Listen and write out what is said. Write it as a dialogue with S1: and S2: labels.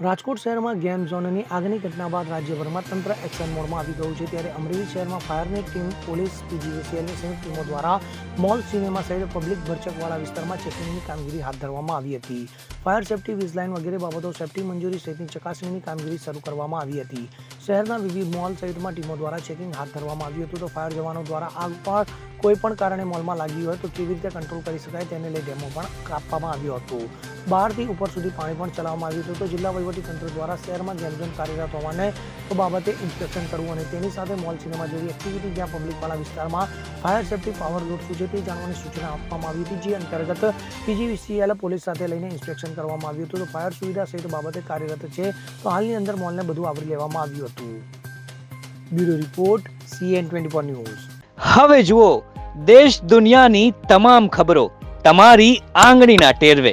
S1: રાજકોટ શહેરમાં ગેમ ઝોનની આગની ઘટના બાદ રાજ્યભરમાં તંત્ર એક્શન મોડમાં આવી ગયું છે ત્યારે અમરેલી શહેરમાં ફાયરની ટીમ, પોલીસ પીજીવીસીએલની સંયુક્ત ટીમો દ્વારા મોલ સિનેમા સહિત પબ્લિક ભરચકવાળા વિસ્તારમાં ચેકિંગની કામગીરી હાથ ધરવામાં આવી હતી. ફાયર સેફટી વીજલાઇન વગેરે બાબતો સેફટી મંજૂરી સહિતની ચકાસણીની કામગીરી શરૂ કરવામાં આવી હતી. શહેરના વિવિધ મોલ સહિતમાં ટીમો દ્વારા ચેકિંગ હાથ ધરવામાં આવ્યું હતું તો ફાયર જવાનો દ્વારા આગ પર કોઈ પણ કારણે મોલમાં લાગી હોય તો કેવી રીતે કંટ્રોલ કરી શકાય તેને લઈ ડેમો પણ કાપવામાં આવ્યો હતો. બહારથી ઉપર સુધી પાણી પણ ચલાવવામાં આવ્યું હતું તો જિલ્લા વહીવટીતંત્ર દ્વારા શહેરમાં જેમ જેમ કાર્યરત હોવાને તો બાબતે ઇન્સ્પેક્શન કરવું અને તેની સાથે મોલ સિનેમા જેવી એક્ટિવિટી જ્યાં પબ્લિકવાળા વિસ્તારમાં ફાયર સેફટી પાવર લોડ શું છે તે જાણવાની સૂચના આપવામાં આવી હતી, જે અંતર્ગત પીજીવીસીએલ પોલીસ સાથે લઈને ઇન્સ્પેક્શન કરવામાં આવ્યું હતું. તો ફાયર સુવિધા સહિત બાબતે કાર્યરત છે તો હાલની અંદર મોલને બધું આવરી લેવામાં આવ્યું હતું. Bureau report CN twenty four news.
S2: હવે જુઓ, દેશ દુનિયાની તમામ ખબરો તમારી આંગળીના ટેરવે.